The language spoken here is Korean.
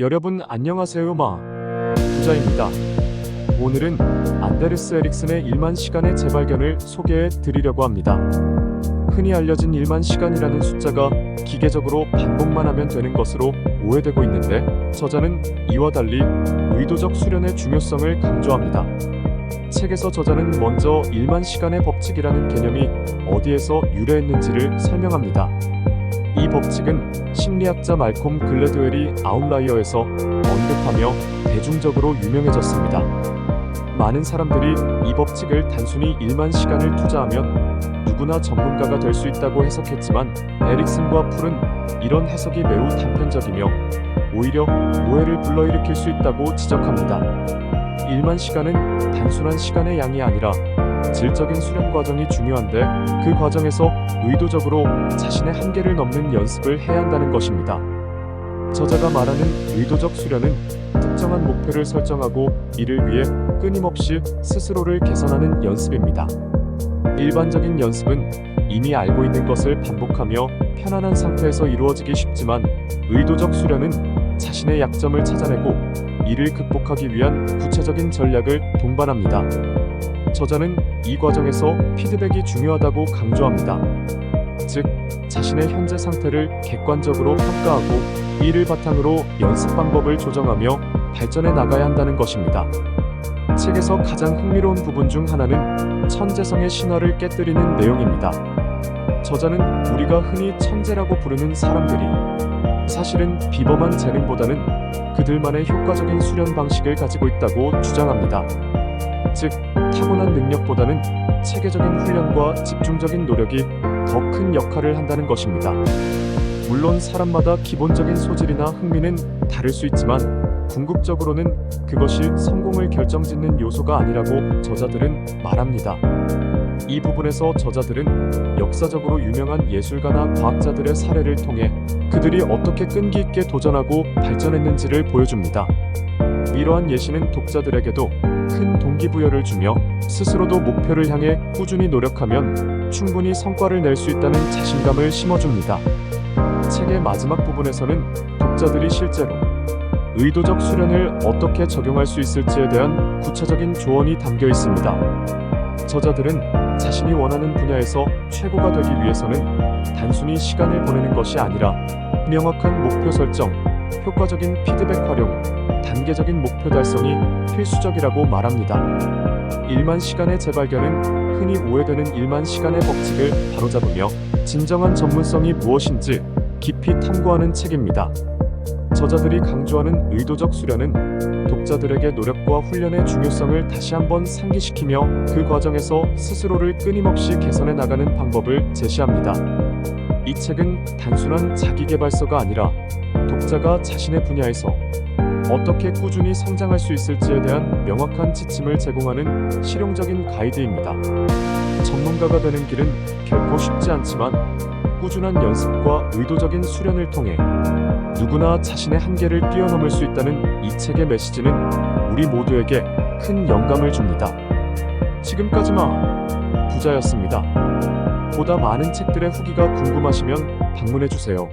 여러분 안녕하세요 마 부자입니다. 오늘은 안데르스 에릭슨의 1만 시간의 재발견을 소개해 드리려고 합니다. 흔히 알려진 1만 시간이라는 숫자가 기계적으로 반복만 하면 되는 것으로 오해되고 있는데 저자는 이와 달리 의도적 수련의 중요성을 강조합니다. 책에서 저자는 먼저 1만 시간의 법칙이라는 개념이 어디에서 유래했는지를 설명합니다. 이 법칙은 심리학자 말콤 글래드웰이 아웃라이어에서 언급하며 대중적으로 유명해졌습니다. 많은 사람들이 이 법칙을 단순히 1만 시간을 투자하면 누구나 전문가가 될 수 있다고 해석했지만 에릭슨과 풀은 이런 해석이 매우 단편적이며 오히려 오해를 불러일으킬 수 있다고 지적합니다. 1만 시간은 단순한 시간의 양이 아니라 질적인 수련 과정이 중요한데 그 과정에서 의도적으로 자신의 한계를 넘는 연습을 해야 한다는 것입니다. 저자가 말하는 의도적 수련은 특정한 목표를 설정하고 이를 위해 끊임없이 스스로를 개선하는 연습입니다. 일반적인 연습은 이미 알고 있는 것을 반복하며 편안한 상태에서 이루어지기 쉽지만 의도적 수련은 자신의 약점을 찾아내고 이를 극복하기 위한 구체적인 전략을 동반합니다. 저자는 이 과정에서 피드백이 중요하다고 강조합니다. 즉, 자신의 현재 상태를 객관적으로 평가하고 이를 바탕으로 연습 방법을 조정하며 발전해 나가야 한다는 것입니다. 책에서 가장 흥미로운 부분 중 하나는 천재성의 신화를 깨뜨리는 내용입니다. 저자는 우리가 흔히 천재라고 부르는 사람들이 사실은 비범한 재능보다는 그들만의 효과적인 수련 방식을 가지고 있다고 주장합니다. 즉, 타고난 능력보다는 체계적인 훈련과 집중적인 노력이 더 큰 역할을 한다는 것입니다. 물론 사람마다 기본적인 소질이나 흥미는 다를 수 있지만 궁극적으로는 그것이 성공을 결정짓는 요소가 아니라고 저자들은 말합니다. 이 부분에서 저자들은 역사적으로 유명한 예술가나 과학자들의 사례를 통해 그들이 어떻게 끈기 있게 도전하고 발전했는지를 보여줍니다. 이러한 예시는 독자들에게도 큰 동기부여를 주며 스스로도 목표를 향해 꾸준히 노력하면 충분히 성과를 낼 수 있다는 자신감을 심어줍니다. 책의 마지막 부분에서는 독자들이 실제로 의도적 수련을 어떻게 적용할 수 있을지에 대한 구체적인 조언이 담겨 있습니다. 저자들은 자신이 원하는 분야에서 최고가 되기 위해서는 단순히 시간을 보내는 것이 아니라 명확한 목표 설정, 효과적인 피드백 활용, 단계적인 목표 달성이 필수적이라고 말합니다. 1만 시간의 재발견은 흔히 오해되는 1만 시간의 법칙을 바로잡으며 진정한 전문성이 무엇인지 깊이 탐구하는 책입니다. 저자들이 강조하는 의도적 수련은 독자들에게 노력과 훈련의 중요성을 다시 한번 상기시키며 그 과정에서 스스로를 끊임없이 개선해 나가는 방법을 제시합니다. 이 책은 단순한 자기개발서가 아니라 독자가 자신의 분야에서 어떻게 꾸준히 성장할 수 있을지에 대한 명확한 지침을 제공하는 실용적인 가이드입니다. 전문가가 되는 길은 결코 쉽지 않지만 꾸준한 연습과 의도적인 수련을 통해 누구나 자신의 한계를 뛰어넘을 수 있다는 이 책의 메시지는 우리 모두에게 큰 영감을 줍니다. 지금까지만 부자였습니다. 보다 많은 책들의 후기가 궁금하시면 방문해 주세요.